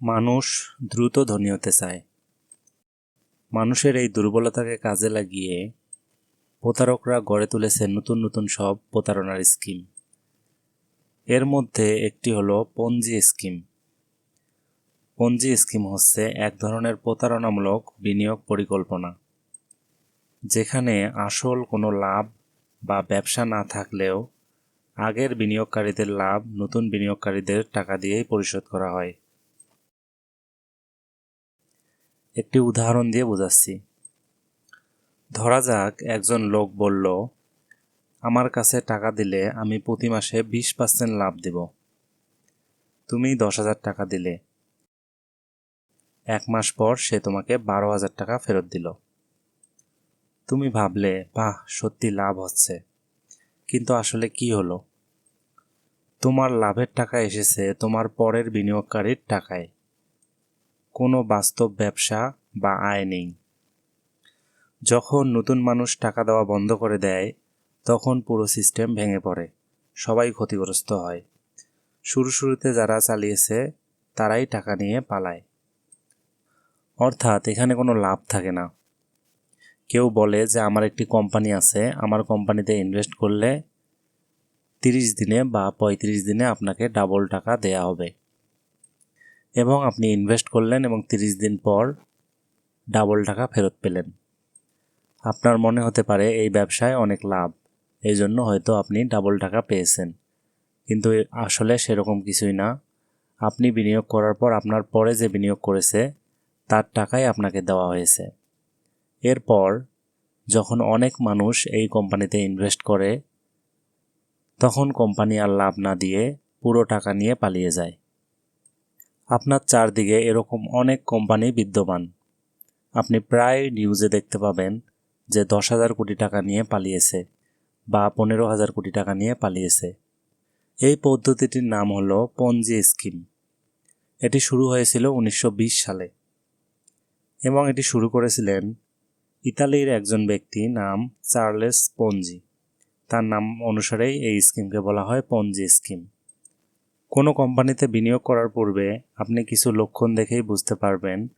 মানুষ দ্রুত ধনী হতে চায়। মানুষের এই দুর্বলতাকে কাজে লাগিয়ে প্রতারকরা গড়ে তুলেছে নতুন নতুন সব প্রতারণার স্কিম। এর মধ্যে একটি হলো পঞ্জি স্কিম। পঞ্জি স্কিম হচ্ছে এক ধরনের প্রতারণামূলক বিনিয়োগ পরিকল্পনা, যেখানে আসল কোনো লাভ বা ব্যবসা না থাকলেও আগের বিনিয়োগকারীদের লাভ নতুন বিনিয়োগকারীদের টাকা দিয়েই পরিশোধ করা হয়। একটি উদাহরণ দিয়ে বোঝাচ্ছি। ধরা যাক, একজন লোক বলল, আমার কাছে টাকা দিলে আমি প্রতি মাসে বিশ পার্সেন্ট লাভ দেব। তুমি দশ হাজার টাকা দিলে। এক মাস পর সে তোমাকে বারো হাজার টাকা ফেরত দিল। তুমি ভাবলে, বাহ, সত্যি লাভ হচ্ছে। কিন্তু আসলে কি হলো? তোমার লাভের টাকা এসেছে তোমার পরের বিনিয়োগকারীর টাকায়। কোনো বাস্তব ব্যবসা বা আয় নেই। যখন নতুন মানুষ টাকা দেওয়া বন্ধ করে দেয়, তখন পুরো সিস্টেম ভেঙে পড়ে। সবাই ক্ষতিগ্রস্ত হয়। শুরু শুরুতে যারা চালিয়েছে, তারাই টাকা নিয়ে পালায়। অর্থাৎ এখানে কোনো লাভ থাকে না। কেউ বলে যে, আমার একটি কোম্পানি আছে, আমার কোম্পানিতে ইনভেস্ট করলে তিরিশ দিনে বা পঁয়ত্রিশ দিনে আপনাকে ডাবল টাকা দেয়া হবে। এবং আপনি ইনভেস্ট করলেন এবং তিরিশ দিন পর ডাবল টাকা ফেরত পেলেন। আপনার মনে হতে পারে এই ব্যবসায় অনেক লাভ এই জন্য হয়তো আপনি ডাবল টাকা পেয়েছেন। কিন্তু আসলে সেরকম কিছুই না। আপনি বিনিয়োগ করার পর আপনার পরে যে বিনিয়োগ করেছে, তার টাকাই আপনাকে দেওয়া হয়েছে। এরপর যখন অনেক মানুষ এই কোম্পানিতে ইনভেস্ট করে, তখন কোম্পানি আর লাভ না দিয়ে পুরো টাকা নিয়ে পালিয়ে যায়। আপনার চারদিকে এরকম অনেক কোম্পানি বিদ্যমান। আপনি প্রায় নিউজে দেখতে পাবেন যে দশ হাজার কোটি টাকা নিয়ে পালিয়েছে বা পনেরো হাজার কোটি টাকা নিয়ে পালিয়েছে। এই পদ্ধতিটির নাম হলো পঞ্জি স্কিম। এটি শুরু হয়েছিল উনিশশো বিশ সালে এবং এটি শুরু করেছিলেন ইতালির একজন ব্যক্তি নাম চার্লেস পঞ্জি। তার নাম অনুসারেই এই স্কিমকে বলা হয় পঞ্জি স্কিম। কোনো কোম্পানিতে বিনিয়োগ করার পূর্বে আপনি কিছু লক্ষণ দেখেই বুঝতে পারবেন,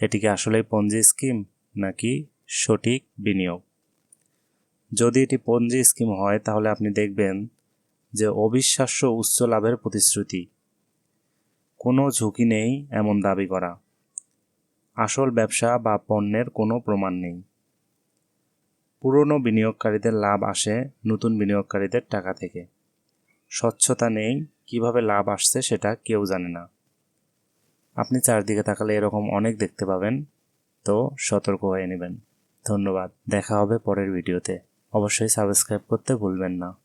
এটি কি আসলেই পঞ্জি স্কিম নাকি সঠিক বিনিয়োগ। যদি এটি পঞ্জি স্কিম হয়, তাহলে আপনি দেখবেন যে অবিশ্বাস্য উচ্চ লাভের প্রতিশ্রুতি। কোনো ঝুঁকি নেই এমন দাবি করা। আসল ব্যবসা বা পণ্যের কোনো প্রমাণ নেই। পুরনো বিনিয়োগকারীদের লাভ আসে নতুন বিনিয়োগকারীদের টাকা থেকে। স্বচ্ছতা নেই কীভাবে লাভ আসছে সেটা কেউ জানে না। আপনি চারদিকে তাকালে এরকম অনেক দেখতে পাবেন, তো সতর্ক হয়ে নেবেন। ধন্যবাদ, দেখা হবে পরের ভিডিওতে। অবশ্যই সাবস্ক্রাইব করতে ভুলবেন না।